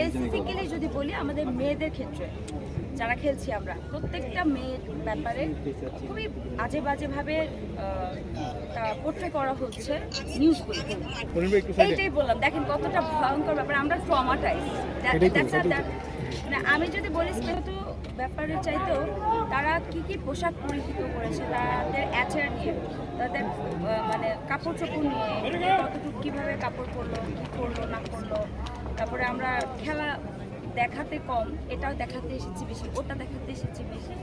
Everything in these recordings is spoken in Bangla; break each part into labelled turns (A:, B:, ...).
A: স্পেসিফিক্যালি যদি বলি আমাদের মেয়েদের ক্ষেত্রে যারা খেলছি আমরা প্রত্যেকটা মেয়ের ব্যাপারে খুবই আজে বাজেভাবে পোট্রে করা হচ্ছে নিউজগুলো এইটাই বললাম দেখেন কতটা ভয়ঙ্কর ব্যাপার আমরা ট্রমাটাইজ
B: এটাই
A: মানে আমি যদি বলি যেহেতু ব্যাপারে চাইতেও তারা কি কি পোশাক পরিহিত করেছে তাদের অ্যাচার নিয়ে তাদের মানে কাপড় চোপড় নিয়ে কতটুকু কীভাবে কাপড় পরলো কী করল না করল তারপরে আমরা খেলা দেখাতে কম এটাও দেখাতে এসেছি বেশি ওটা দেখাতে এসেছি বেশি।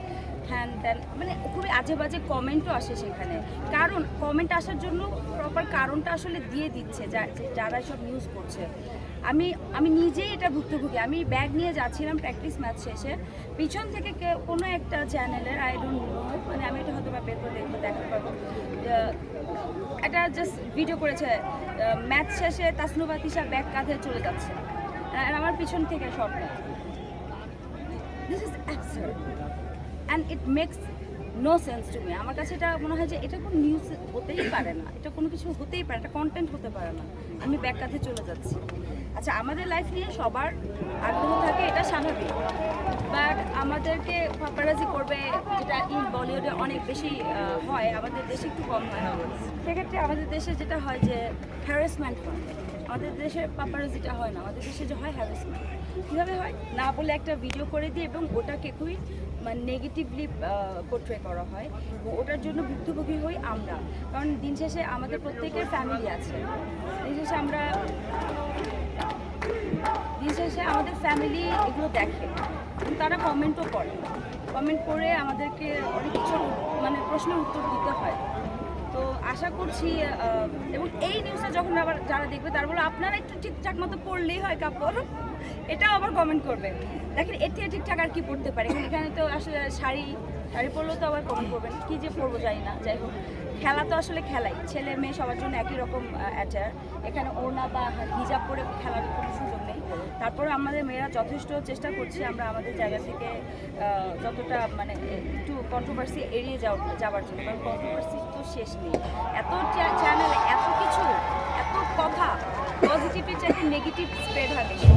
A: হ্যান ত্যান মানে খুবই আজে বাজে কমেন্টও আসে সেখানে। কারণ কমেন্ট আসার জন্য প্রপার কারণটা আসলে দিয়ে দিচ্ছে যারা সব নিউজ করছে। আমি আমি নিজেই এটা ভুক্তভোগী। আমি ব্যাগ নিয়ে যাচ্ছিলাম প্র্যাকটিস ম্যাচ শেষে। পিছন থেকে কোনো একটা চ্যানেলের আই ডোন্ট নো মানে আমি এটা হয়তো বা বের করে দেখতে দেখতে পারব। আহ, একটা জাস্ট ভিডিও করেছে ম্যাচ শেষে তাসনুবা তিশা ব্যাগ কাঁধে চলে যাচ্ছে। আমার পিছন থেকে and it makes no sense to me আমার কাছে এটা মনে হয় যে এটা কোনো নিউজ হতেই পারে না। এটা কোনো কিছু হতেই পারে এটা কন্টেন্ট হতে পারে না। আমি ব্যাক কাঁধে চলে যাচ্ছি। আচ্ছা আমাদের লাইফ নিয়ে সবার আগ্রহ থাকে, এটা স্বাভাবিক। বাট আমাদেরকে পাপারাজি করবে যেটা বলিউডে অনেক বেশি হয়, আমাদের দেশে একটু কম হয় সেক্ষেত্রে আমাদের দেশে যেটা হয় যে হ্যারাসমেন্ট হয়। আমাদের দেশে পাপারাজিটা হয় না, আমাদের দেশে যে হয় হ্যারাসমেন্ট কীভাবে হয়? না বলে একটা ভিডিও করে দিয়ে এবং ওটাকে খুবই মানে নেগেটিভলি পোট্রে করা হয়। এবং ওটার জন্য ভুক্তভোগী হই আমরা। কারণ দিন শেষে আমাদের প্রত্যেকের ফ্যামিলি আছে। দিন শেষে আমরা, দিন শেষে আমাদের ফ্যামিলি এগুলো দেখে। তারা কমেন্টও করে। কমেন্ট করে আমাদেরকে অনেক কিছু মানে প্রশ্নের উত্তর দিতে হয়। তো আশা করছি এবং এই নিউজটা যখন আবার যারা দেখবে, তারা বলো আপনারা একটু ঠিকঠাক মতো পড়লেই হয় কাপড়। এটাও আবার কমেন্ট করবে। দেখেন, এর থেকে ঠিকঠাক আর কি পড়তে পারে? এখানে তো আসলে শাড়ি শাড়ি পরলেও তো আবার কমেন্ট করবেন। কী যে পরবো জানি না, যাই হোক। খেলা তো আসলে খেলাই। ছেলে মেয়ে সবার জন্য একই রকম অ্যাচার এখানে ওড়না বা হিজাব পরে খেলার কোনো সুযোগ নেই। তারপরে আমাদের মেয়েরা যথেষ্ট চেষ্টা করছি আমরা আমাদের জায়গা থেকে যতটা মানে একটু কন্ট্রোভার্সি এড়িয়ে যাও, যাওয়ার জন্য। কারণ কন্ট্রোভার্সি তো শেষ নেই। এত চ্যানেল এত কিছু, এত কথা পজিটিভের চাইতে নেগেটিভ স্প্রেড বেশি।